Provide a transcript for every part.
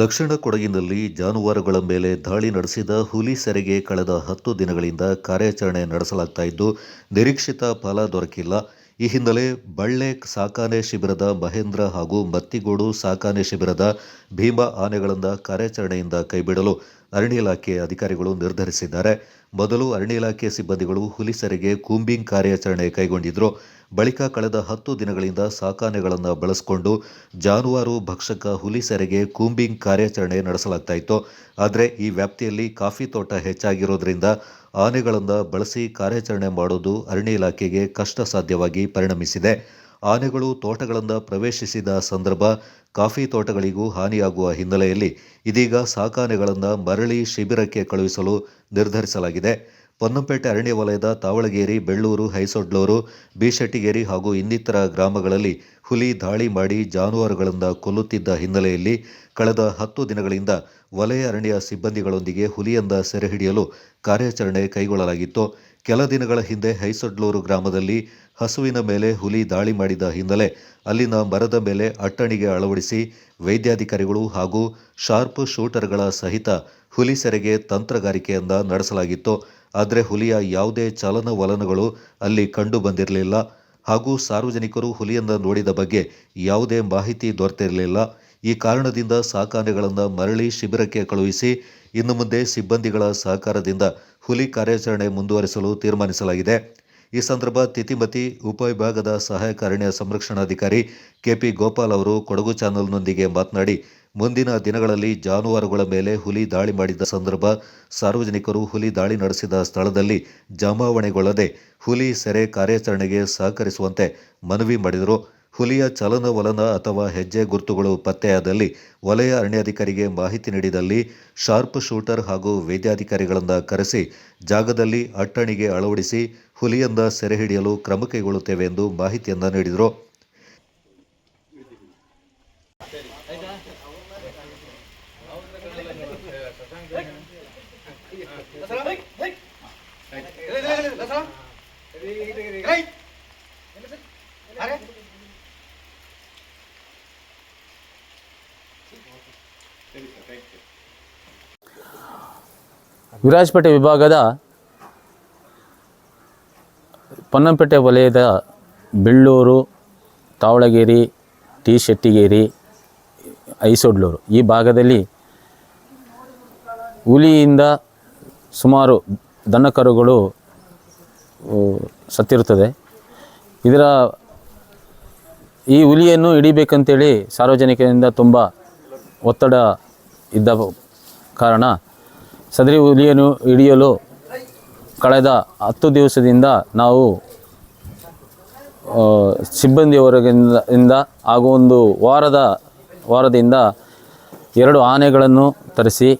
ದಕ್ಷಿಣ ಕೊಡಗಿನಲ್ಲಿ ಜಾನುವಾರುಗಳ ಮೇಲೆ ದಾಳಿ ನಡೆಸಿದ ಹುಲಿ ಸೆರೆಗೆ ಕಳೆದ ಹತ್ತು ದಿನಗಳಿಂದ ಕಾರ್ಯಾಚರಣೆ ನಡೆಸಲಾಗ್ತಾ ಇದ್ದು, ನಿರೀಕ್ಷಿತ ಫಲ ದೊರಕಿಲ್ಲ. ಈ ಹಿನ್ನೆಲೆ ಬಳ್ಳೆ ಸಾಕಾನೆ ಶಿಬಿರದ ಮಹೇಂದ್ರ ಹಾಗೂ ಮತ್ತಿಗೋಡು ಸಾಕಾನೆ ಶಿಬಿರದ ಭೀಮ ಆನೆಗಳಿಂದ ಕಾರ್ಯಾಚರಣೆಯಿಂದ ಕೈಬಿಡಲು ಅರಣ್ಯ ಇಲಾಖೆ ಅಧಿಕಾರಿಗಳು ನಿರ್ಧರಿಸಿದ್ದಾರೆ. ಮೊದಲು ಅರಣ್ಯ ಇಲಾಖೆ ಸಿಬ್ಬಂದಿಗಳು ಹುಲಿ ಸೆರೆಗೆ ಕೂಂಬಿಂಗ್ ಕಾರ್ಯಾಚರಣೆ ಕೈಗೊಂಡಿದ್ದರು ಬಳಿಕ ಕಳೆದ ಹತ್ತು ದಿನಗಳಿಂದ ಸಾಕಾನೆಗಳನ್ನು ಬಳಸಿಕೊಂಡು ಜಾನುವಾರು ಭಕ್ಷಕ ಹುಲಿ ಸೆರೆಗೆ ಕೂಂಬಿಂಗ್ ಕಾರ್ಯಾಚರಣೆ ನಡೆಸಲಾಗ್ತಾ ಆದರೆ ಈ ವ್ಯಾಪ್ತಿಯಲ್ಲಿ ಕಾಫಿ ತೋಟ ಹೆಚ್ಚಾಗಿರೋದ್ರಿಂದ ಆನೆಗಳನ್ನು ಬಳಸಿ ಕಾರ್ಯಾಚರಣೆ ಮಾಡೋದು ಅರಣ್ಯ ಇಲಾಖೆಗೆ ಕಷ್ಟ ಸಾಧ್ಯವಾಗಿ ಪರಿಣಮಿಸಿದೆ. ಆನೆಗಳು ತೋಟಗಳನ್ನು ಪ್ರವೇಶಿಸಿದ ಸಂದರ್ಭ ಕಾಫಿ ತೋಟಗಳಿಗೂ ಹಾನಿಯಾಗುವ ಹಿನ್ನೆಲೆಯಲ್ಲಿ ಇದೀಗ ಸಾಕಾನೆಗಳನ್ನು ಮರಳಿ ಶಿಬಿರಕ್ಕೆ ಕಳುಹಿಸಲು ನಿರ್ಧರಿಸಲಾಗಿದೆ. ಪೊನ್ನಂಪೇಟೆ ಅರಣ್ಯ ವಲಯದ ತಾವಳಗೇರಿ, ಬೆಳ್ಳೂರು ಹೈಸೊಡ್ಲೂರು ಬಿಶೆಟ್ಟಿಗೇರಿ ಹಾಗೂ ಇನ್ನಿತರ ಗ್ರಾಮಗಳಲ್ಲಿ ಹುಲಿ, ದಾಳಿ ಮಾಡಿ ಜಾನುವಾರುಗಳಿಂದ ಕೊಲ್ಲುತ್ತಿದ್ದ ಹಿನ್ನೆಲೆಯಲ್ಲಿ ಕಳೆದ ಹತ್ತು ದಿನಗಳಿಂದ ವಲಯ ಅರಣ್ಯ ಸಿಬ್ಬಂದಿಗಳೊಂದಿಗೆ ಹುಲಿಯಿಂದ ಸೆರೆ ಹಿಡಿಯಲು ಕಾರ್ಯಾಚರಣೆ ಕೈಗೊಳ್ಳಲಾಗಿತ್ತು. ಕೆಲ ದಿನಗಳ ಹಿಂದೆ ಹೈಸೊಡ್ಲೂರು ಗ್ರಾಮದಲ್ಲಿ ಹಸುವಿನ ಮೇಲೆ ಹುಲಿ ದಾಳಿ ಮಾಡಿದ ಹಿನ್ನೆಲೆ ಅಲ್ಲಿನ ಮರದ ಮೇಲೆ ಅಟ್ಟಣಿಗೆ ಅಳವಡಿಸಿ ವೈದ್ಯಾಧಿಕಾರಿಗಳು ಹಾಗೂ ಶಾರ್ಪ್ ಶೂಟರ್ಗಳ ಸಹಿತ ಹುಲಿ ಸೆರೆಗೆ ತಂತ್ರಗಾರಿಕೆಯಿಂದ ನಡೆಸಲಾಗಿತ್ತು. ಆದರೆ ಹುಲಿಯ ಯಾವುದೇ ಚಲನವಲನಗಳು ಅಲ್ಲಿ ಕಂಡು ಬಂದಿರಲಿಲ್ಲ. ಹಾಗೂ ಸಾರ್ವಜನಿಕರು ಹುಲಿಯನ್ನು ನೋಡಿದ ಬಗ್ಗೆ ಯಾವುದೇ ಮಾಹಿತಿ ದೊರೆತಿರಲಿಲ್ಲ. ಈ ಕಾರಣದಿಂದ ಸಾಕಾನೆಗಳನ್ನು ಮರಳಿ ಶಿಬಿರಕ್ಕೆ ಕಳುಹಿಸಿ, ಇನ್ನು ಮುಂದೆ ಸಿಬ್ಬಂದಿಗಳ ಸಹಕಾರದಿಂದ ಹುಲಿ ಕಾರ್ಯಾಚರಣೆ ಮುಂದುವರಿಸಲು ತೀರ್ಮಾನಿಸಲಾಗಿದೆ. ಈ ಸಂದರ್ಭ ತಿತಿಮತಿ ಉಪವಿಭಾಗದ ಸಹಾಯಕ ಅರಣ್ಯ ಸಂರಕ್ಷಣಾಧಿಕಾರಿ ಕೆಪಿ ಗೋಪಾಲ್ ಅವರು ಕೊಡಗು ಚಾನಲ್ನೊಂದಿಗೆ ಮಾತನಾಡಿ ಮುಂದಿನ ದಿನಗಳಲ್ಲಿ ಜಾನುವಾರುಗಳ ಮೇಲೆ ಹುಲಿ ದಾಳಿ ಮಾಡಿದ ಸಂದರ್ಭ ಸಾರ್ವಜನಿಕರು ಹುಲಿ ದಾಳಿ ನಡೆಸಿದ ಸ್ಥಳದಲ್ಲಿ ಜಮಾವಣೆಗೊಳ್ಳದೆ ಹುಲಿ ಸೆರೆ ಕಾರ್ಯಾಚರಣೆಗೆ ಸಹಕರಿಸುವಂತೆ ಮನವಿ ಮಾಡಿದರು. ಹುಲಿಯ ಚಲನವಲನ ಅಥವಾ ಹೆಜ್ಜೆ ಗುರುತುಗಳು ಪತ್ತೆಯಾದಲ್ಲಿ ವಲಯ ಅರಣ್ಯಾಧಿಕಾರಿಗೆ ಮಾಹಿತಿ ನೀಡಿದಲ್ಲಿ ಶಾರ್ಪ್ ಶೂಟರ್ ಹಾಗೂ ವೈದ್ಯಾಧಿಕಾರಿಗಳನ್ನು ಕರೆಸಿ ಜಾಗದಲ್ಲಿ ಅಟ್ಟಣಿಗೆ ಅಳವಡಿಸಿ ಹುಲಿಯಿಂದ ಸೆರೆ ಹಿಡಿಯಲು ಕ್ರಮ ಕೈಗೊಳ್ಳುತ್ತೇವೆ ಎಂದು ಮಾಹಿತಿಯನ್ನು ನೀಡಿದರು. ವಿರಾಜಪೇಟೆ ವಿಭಾಗದ ಪೊನ್ನಂಪೇಟೆ ವಲಯದ ಬೆಳ್ಳೂರು ತಾವಳಗೇರಿ ಟಿ ಶೆಟ್ಟಿಗೇರಿ ಐಸೊಡ್ಲೂರು. ಈ ಭಾಗದಲ್ಲಿ ಹುಲಿಯಿಂದ ಸುಮಾರು ದನಕರುಗಳು ಸತ್ತಿರುತ್ತದೆ. ಇದರ ಈ ಹುಲಿಯನ್ನು ಹಿಡಿಬೇಕಂತೇಳಿ ಸಾರ್ವಜನಿಕರಿಂದ ತುಂಬ ಒತ್ತಡ ಇದ್ದ ಕಾರಣ ಸದರಿ ಹುಲಿಯನ್ನು ಹಿಡಿಯಲು ಕಳೆದ ಹತ್ತು ದಿವಸದಿಂದ ನಾವು ಸಿಬ್ಬಂದಿಯವರಿಂದ ಹಾಗೂ ಒಂದು ವಾರದ ವಾರದಿಂದ ಎರಡು ಆನೆಗಳನ್ನು ತರಿಸಿ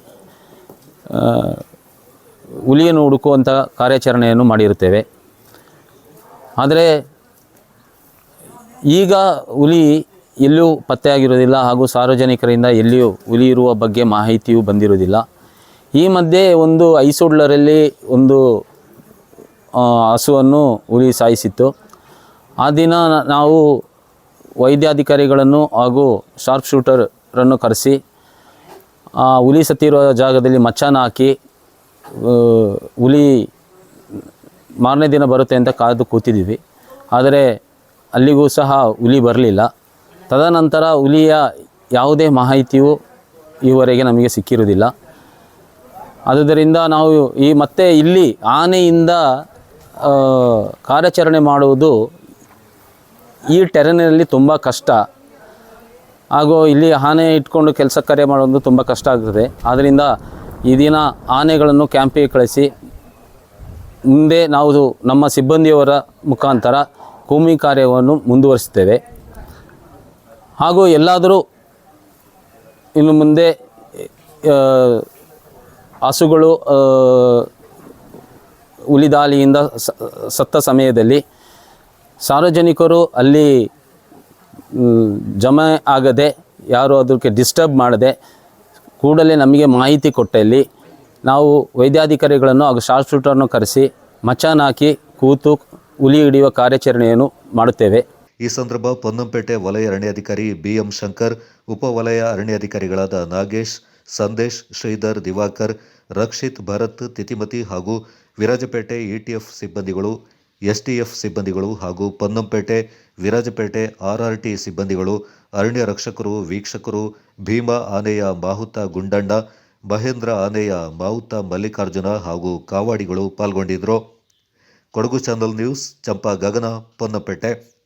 ಹುಲಿಯನ್ನು ಹುಡುಕುವಂಥ ಕಾರ್ಯಾಚರಣೆಯನ್ನು ಮಾಡಿರುತ್ತೇವೆ. ಆದರೆ ಈಗ ಹುಲಿ ಎಲ್ಲೂ ಪತ್ತೆಯಾಗಿರೋದಿಲ್ಲ ಹಾಗೂ ಸಾರ್ವಜನಿಕರಿಂದ ಎಲ್ಲಿಯೂ ಹುಲಿ ಇರುವ ಬಗ್ಗೆ ಮಾಹಿತಿಯೂ ಬಂದಿರೋದಿಲ್ಲ ಈ ಮಧ್ಯೆ ಒಂದು ಐಸೋಡ್ಲರಲ್ಲಿ ಒಂದು ಹಸುವನ್ನು ಹುಲಿ ಸಾಯಿಸಿತ್ತು. ಆ ದಿನ ನಾವು ವೈದ್ಯಾಧಿಕಾರಿಗಳನ್ನು ಹಾಗೂ ಶಾರ್ಪ್ ಶೂಟರನ್ನು ಕರೆಸಿ, ಆ ಹುಲಿ ಸತ್ತಿರುವ ಜಾಗದಲ್ಲಿ ಮಚ್ಚಾನ ಹಾಕಿ ಹುಲಿ ಮಾರನೇ ದಿನ ಬರುತ್ತೆ ಅಂತ ಕಾದು ಕೂತಿದ್ದೀವಿ. ಆದರೆ ಅಲ್ಲಿಗೂ ಸಹ ಹುಲಿ ಬರಲಿಲ್ಲ. ತದನಂತರ ಹುಲಿಯ ಯಾವುದೇ ಮಾಹಿತಿಯು ಈವರೆಗೆ ನಮಗೆ ಸಿಕ್ಕಿರುವುದಿಲ್ಲ. ಆದುದರಿಂದ ನಾವು ಈ ಮತ್ತೆ ಇಲ್ಲಿ ಆನೆಯಿಂದ ಕಾರ್ಯಾಚರಣೆ ಮಾಡುವುದು ಈ ಟೆರನಲ್ಲಿ ತುಂಬ ಕಷ್ಟ. ಹಾಗೂ ಇಲ್ಲಿ ಆನೆ ಇಟ್ಕೊಂಡು ಕೆಲಸ ಕಾರ್ಯ ಮಾಡೋದು ತುಂಬ ಕಷ್ಟ ಆಗ್ತದೆ. ಆದ್ದರಿಂದ ಈ ದಿನ ಆನೆಗಳನ್ನು ಕ್ಯಾಂಪಿಗೆ ಕಳಿಸಿ, ಮುಂದೆ ನಾವು ನಮ್ಮ ಸಿಬ್ಬಂದಿಯವರ ಮುಖಾಂತರ ಕೂಮಿ ಕಾರ್ಯವನ್ನು ಮುಂದುವರಿಸುತ್ತೇವೆ. ಹಾಗೂ ಎಲ್ಲಾದರೂ ಇನ್ನು ಮುಂದೆ ಹಸುಗಳು ಉಳಿದಾಳಿಯಿಂದ ಹುಲಿ ದಾಳಿಯಿಂದ ಸ- ಸತ್ತ ಸಮಯದಲ್ಲಿ ಸಾರ್ವಜನಿಕರು ಅಲ್ಲಿ ಜಮೆ ಆಗದೆ ಯಾರು ಅದಕ್ಕೆ ಡಿಸ್ಟರ್ಬ್ ಮಾಡದೆ ಕೂಡಲೇ ನಮಗೆ ಮಾಹಿತಿ ಕೊಟ್ಟಲ್ಲಿ ನಾವು ವೈದ್ಯಾಧಿಕಾರಿಗಳನ್ನು ಹಾಗೂ ಶೂಟರ್ನು ಕರೆಸಿ ಮಚಾನ್ ಹಾಕಿ ಕೂತು ಹುಲಿ ಹಿಡಿಯುವ ಕಾರ್ಯಾಚರಣೆಯನ್ನು ಮಾಡುತ್ತೇವೆ. ಈ ಸಂದರ್ಭ ಪೊನ್ನಂಪೇಟೆ ವಲಯ ಅರಣ್ಯಾಧಿಕಾರಿ ಬಿಎಂ ಶಂಕರ್ ಉಪವಲಯ ಅರಣ್ಯಾಧಿಕಾರಿಗಳಾದ ನಾಗೇಶ್, ಸಂದೇಶ್, ಶ್ರೀಧರ್, ದಿವಾಕರ್, ರಕ್ಷಿತ್ ಭರತ್, ತಿತಿಮತಿ ಹಾಗೂ ವಿರಾಜಪೇಟೆ ಇಟಿಎಫ್ ಸಿಬ್ಬಂದಿಗಳು ಎಸ್ಟಿಎಫ್ ಸಿಬ್ಬಂದಿಗಳು ಹಾಗೂ ಪೊನ್ನಂಪೇಟೆ, ವಿರಾಜಪೇಟೆ, ಆರ್ಆರ್ಟಿ ಸಿಬ್ಬಂದಿಗಳು, ಅರಣ್ಯ ರಕ್ಷಕರು, ವೀಕ್ಷಕರು, ಭೀಮಾ ಆನೆಯ ಮಾಹುತ ಗುಂಡಣ್ಣ, ಮಹೇಂದ್ರ ಆನೆಯ ಮಾವುತ ಮಲ್ಲಿಕಾರ್ಜುನ ಹಾಗೂ ಕಾವಾಡಿಗಳು ಪಾಲ್ಗೊಂಡಿದ್ದರು. Kodagu channel news, Champa Gagana, Ponnampet.